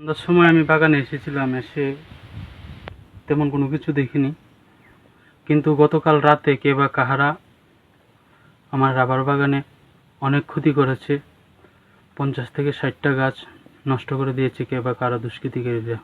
সন্ধ্যার সময় আমি বাগানে এসেছিলাম এসে তেমন কোনো কিছু দেখিনি। কিন্তু গতকাল রাতে কে বা কাহারা আমার রাবার বাগানে অনেক ক্ষতি করেছে। পঞ্চাশ থেকে ষাটটা গাছ নষ্ট করে দিয়েছে কে বা কারা দুষ্কৃতিকারীরা।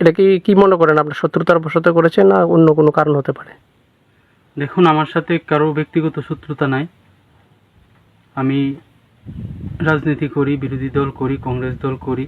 এটা কি কি মনে করেন আপনার শত্রুতার বশত করেছেন না অন্য কোনো কারণ হতে পারে? দেখুন আমার সাথে কারও ব্যক্তিগত শত্রুতা নাই। আমি রাজনীতি করি বিরোধী দল করি কংগ্রেস দল করি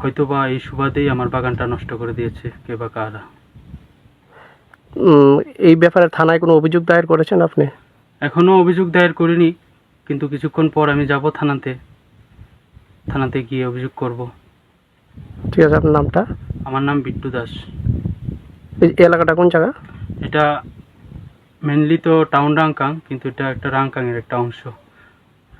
হয়তোবা এই সুবাদেই আমার বাগানটা নষ্ট করে দিয়েছে কে বা কারা। এই ব্যাপারে থানায় কোনো অভিযোগ দায়ের করেছেন আপনি? এখনও অভিযোগ দায়ের করিনি কিন্তু কিছুক্ষণ পর আমি যাব থানাতে। থানাতে গিয়ে অভিযোগ করব। ঠিক আছে আপনার নামটা? আমার নাম বিট্টু দাস। এই এই এলাকাটা কোন জায়গা? এটা মেনলি তো টাউন রাংকাং কিন্তু এটা একটা রাংকাংয়ের একটা অংশ।